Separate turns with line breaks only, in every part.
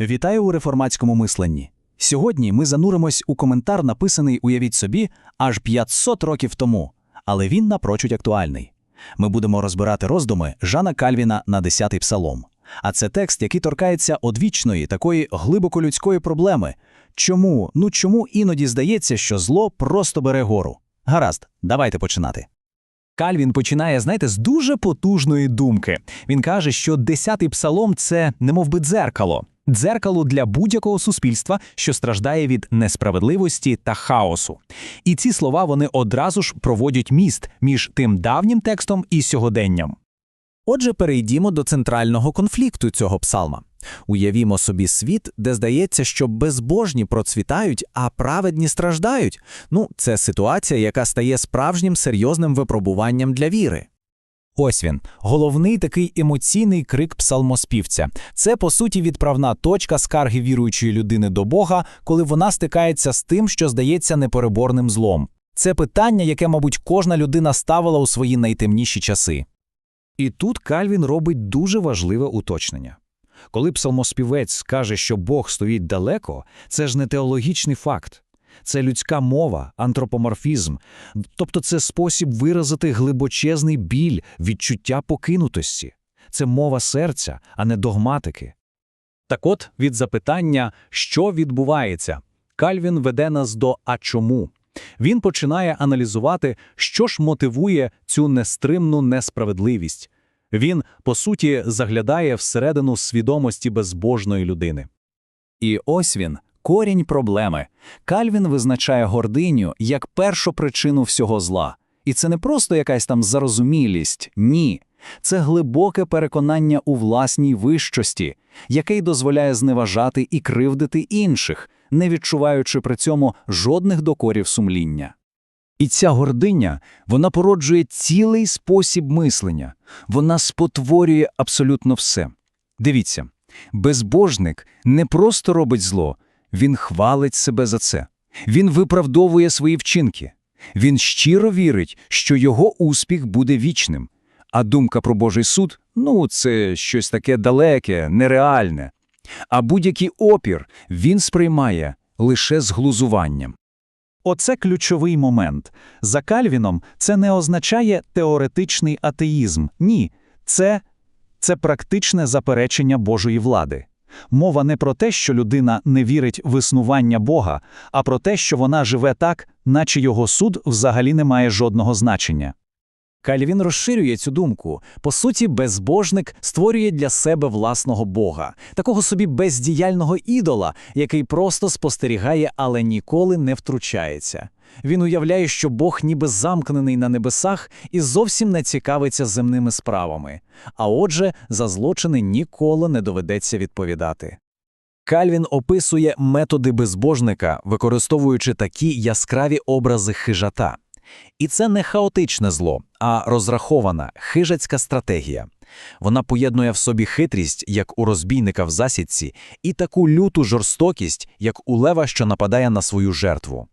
Вітаю у реформатському мисленні. Сьогодні ми зануримось у коментар, написаний, уявіть собі, аж 500 років тому, але він напрочуд актуальний. Ми будемо розбирати роздуми Жана Кальвіна на 10-й псалом. А це текст, який торкається одвічної, такої глибоко людської проблеми. Чому, ну чому іноді здається, що зло просто бере гору? Гаразд, давайте починати.
Кальвін починає, знаєте, з дуже потужної думки. Він каже, що десятий псалом це немовби дзеркало. Дзеркало для будь-якого суспільства, що страждає від несправедливості та хаосу. І ці слова вони одразу ж проводять міст між тим давнім текстом і сьогоденням.
Отже, перейдімо до центрального конфлікту цього псалма. Уявімо собі світ, де здається, що безбожні процвітають, а праведні страждають. Ну, це ситуація, яка стає справжнім серйозним випробуванням для віри.
Ось він, головний такий емоційний крик псалмоспівця. Це, по суті, відправна точка скарги віруючої людини до Бога, коли вона стикається з тим, що здається непереборним злом. Це питання, яке, мабуть, кожна людина ставила у свої найтемніші часи.
І тут Кальвін робить дуже важливе уточнення. Коли псалмоспівець скаже, що Бог стоїть далеко, це ж не теологічний факт. Це людська мова, антропоморфізм, тобто це спосіб виразити глибочезний біль, відчуття покинутості. Це мова серця, а не догматики.
Так от, від запитання, що відбувається, Кальвін веде нас до «а чому?». Він починає аналізувати, що ж мотивує цю нестримну несправедливість. Він, по суті, заглядає всередину свідомості безбожної людини. І ось він, корінь проблеми. Кальвін визначає гординю як першу причину всього зла. І це не просто якась там зарозумілість, ні. Це глибоке переконання у власній вищості, яке дозволяє зневажати і кривдити інших, не відчуваючи при цьому жодних докорів сумління. І ця гординя, вона породжує цілий спосіб мислення, вона спотворює абсолютно все. Дивіться, безбожник не просто робить зло, він хвалить себе за це. Він виправдовує свої вчинки. Він щиро вірить, що його успіх буде вічним. А думка про Божий суд ну, це щось таке далеке, нереальне. А будь-який опір він сприймає лише з глузуванням. Оце ключовий момент. За Кальвіном це не означає теоретичний атеїзм. Ні, це, це практичне заперечення Божої влади. Мова не про те, що людина не вірить в існування Бога, а про те, що вона живе так, наче його суд взагалі не має жодного значення. Кальвін розширює цю думку. По суті, безбожник створює для себе власного Бога, такого собі бездіяльного ідола, який просто спостерігає, але ніколи не втручається. Він уявляє, що Бог ніби замкнений на небесах і зовсім не цікавиться земними справами, а отже, за злочини ніколи не доведеться відповідати. Кальвін описує методи безбожника, використовуючи такі яскраві образи хижата. І це не хаотичне зло, а розрахована хижацька стратегія. Вона поєднує в собі хитрість, як у розбійника в засідці, і таку люту жорстокість, як у лева, що нападає на свою жертву.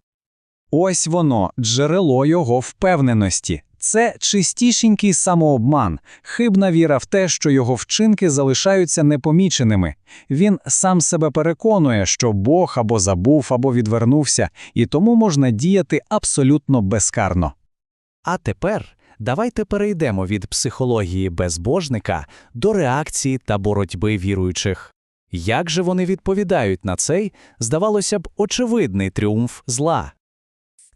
Ось воно, джерело його впевненості. Це чистішенький самообман, хибна віра в те, що його вчинки залишаються непоміченими. Він сам себе переконує, що Бог або забув, або відвернувся, і тому можна діяти абсолютно безкарно.
А тепер давайте перейдемо від психології безбожника до реакції та боротьби віруючих. Як же вони відповідають на цей, здавалося б, очевидний тріумф зла?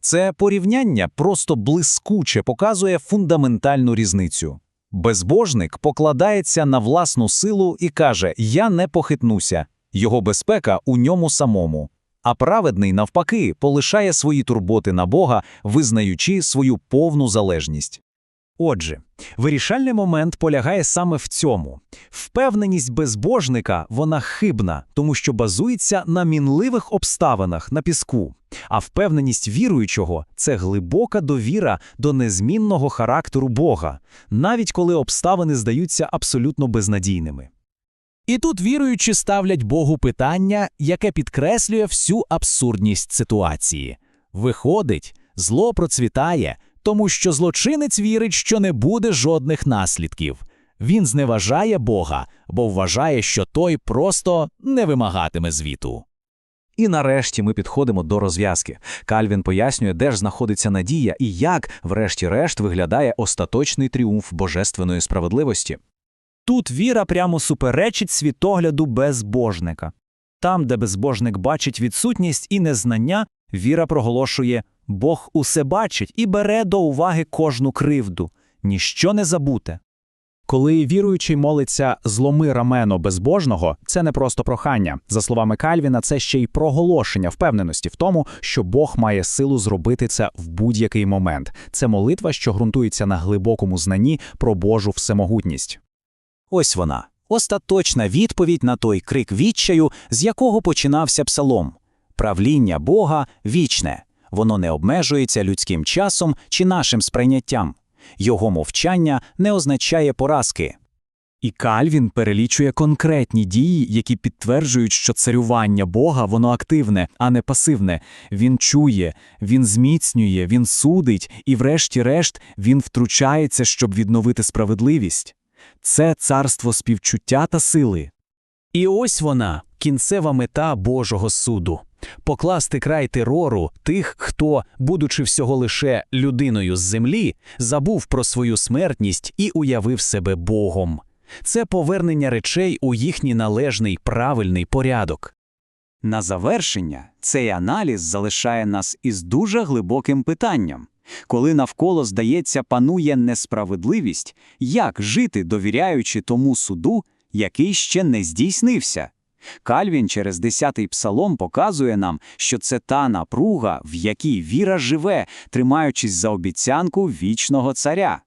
Це порівняння просто блискуче показує фундаментальну різницю. Безбожник покладається на власну силу і каже: Я не похитнуся, його безпека у ньому самому. А праведний, навпаки, полишає свої турботи на Бога, визнаючи свою повну залежність. Отже, вирішальний момент полягає саме в цьому. Впевненість безбожника вона хибна, тому що базується на мінливих обставинах на піску. А впевненість віруючого це глибока довіра до незмінного характеру Бога, навіть коли обставини здаються абсолютно безнадійними.
І тут віруючі ставлять Богу питання, яке підкреслює всю абсурдність ситуації. Виходить, зло процвітає, тому що злочинець вірить, що не буде жодних наслідків.
Він зневажає Бога, бо вважає, що той просто не вимагатиме звіту.
І нарешті ми підходимо до розв'язки. Кальвін пояснює, де ж знаходиться надія і як, врешті-решт, виглядає остаточний тріумф божественної справедливості.
Тут віра прямо суперечить світогляду безбожника. Там, де безбожник бачить відсутність і незнання, віра проголошує Бог усе бачить і бере до уваги кожну кривду, ніщо не забуте.
Коли віруючий молиться «зломи рамено безбожного», це не просто прохання. За словами Кальвіна, це ще й проголошення впевненості в тому, що Бог має силу зробити це в будь-який момент. Це молитва, що ґрунтується на глибокому знанні про Божу всемогутність.
Ось вона, остаточна відповідь на той крик відчаю, з якого починався псалом. Правління Бога вічне, воно не обмежується людським часом чи нашим сприйняттям. Його мовчання не означає поразки.
І Кальвін перелічує конкретні дії, які підтверджують, що царювання Бога воно активне, а не пасивне. Він чує, він зміцнює, він судить, і, врешті-решт, він втручається, щоб відновити справедливість. Це царство співчуття та сили.
І ось вона, кінцева мета Божого суду покласти край терору тих, хто, будучи всього лише людиною з землі, забув про свою смертність і уявив себе Богом. Це повернення речей у їхній належний правильний порядок.
На завершення цей аналіз залишає нас із дуже глибоким питанням. Коли навколо, здається, панує несправедливість, як жити, довіряючи тому суду, який ще не здійснився? Кальвін через 10-й псалом показує нам, що це та напруга, в якій віра живе, тримаючись за обіцянку вічного царя.